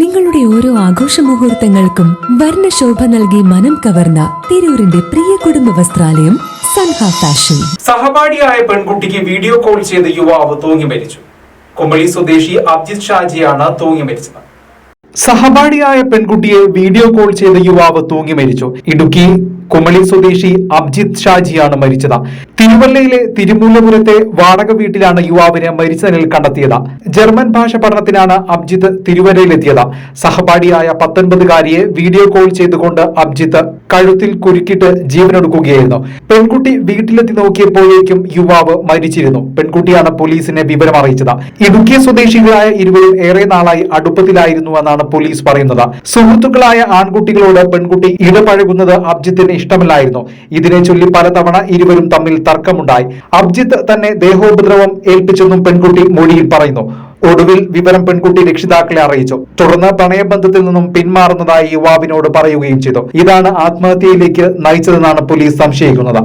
നിങ്ങളുടെ ഓരോ ആഘോഷ മുഹൂർത്തങ്ങൾക്കും വർണശോഭ നൽകി മനം കവർന്ന തിരൂരിന്റെ പ്രിയ കുടുംബ വസ്ത്രാലയം സൻഹ ഫാഷൻ. സഹപാഠിയായ പെൺകുട്ടിക്ക് വീഡിയോ കോൾ ചെയ്ത യുവാവ് തൂങ്ങി മരിച്ചു. കുമ്പളി സ്വദേശി അബ്ജിത് ഷാജിയാണ് തൂങ്ങി മരിച്ചത്. സഹപാഠിയായ പെൺകുട്ടിയെ വീഡിയോ കോൾ ചെയ്ത യുവാവ് തൂങ്ങി മരിച്ചു. ഇടുക്കി കുമളി സ്വദേശി അബ്ജിത് ഷാജിയാണ് മരിച്ചത്. തിരുവല്ലയിലെ തിരുമൂലപുരത്തെ വാടക വീട്ടിലാണ് യുവാവിനെ മരിച്ച നിലയിൽ കണ്ടെത്തിയത്. ജർമ്മൻ ഭാഷ പഠനത്തിനാണ് അബ്ജിത്ത് തിരുവല്ലയിലെത്തിയത്. സഹപാഠിയായ പത്തൊൻപതുകാരിയെ വീഡിയോ കോൾ ചെയ്തുകൊണ്ട് അബ്ജിത്ത് കഴുത്തിൽ കുരുക്കിട്ട് ജീവനൊടുക്കുകയായിരുന്നു. പെൺകുട്ടി വീട്ടിലെത്തി നോക്കിയപ്പോഴേക്കും യുവാവ് മരിച്ചിരുന്നു. പെൺകുട്ടിയാണ് പോലീസിനെ വിവരം അറിയിച്ചത് ഇടുക്കി സ്വദേശികളായ ഇരുവരും ഏറെ നാളായി അടുപ്പത്തിലായിരുന്നു എന്നാണ് പോലീസ് പറയുന്നത്. സുഹൃത്തുക്കളായ ആൺകുട്ടികളോട് പെൺകുട്ടി ഇടപഴകുന്നത് അബ്ജിത്തിന് ഇഷ്ടമല്ലായിരുന്നു. ഇതിനെ ചൊല്ലി പലതവണ ഇരുവരും തമ്മിൽ തർക്കമുണ്ടായി. അബ്ജിത്ത് തന്നെ ദേഹോപദ്രവം ഏൽപ്പിച്ചെന്നും പെൺകുട്ടി മൊഴിയിൽ പറയുന്നു. ഒടുവിൽ വിവരം പെൺകുട്ടി രക്ഷിതാക്കളെ അറിയിച്ചു. തുടർന്ന് പ്രണയബന്ധത്തിൽ നിന്നും പിന്മാറുന്നതായി യുവാവിനോട് പറയുകയും ചെയ്തു. ഇതാണ് ആത്മഹത്യയിലേക്ക് നയിച്ചതെന്നാണ് പോലീസ് സംശയിക്കുന്നത്.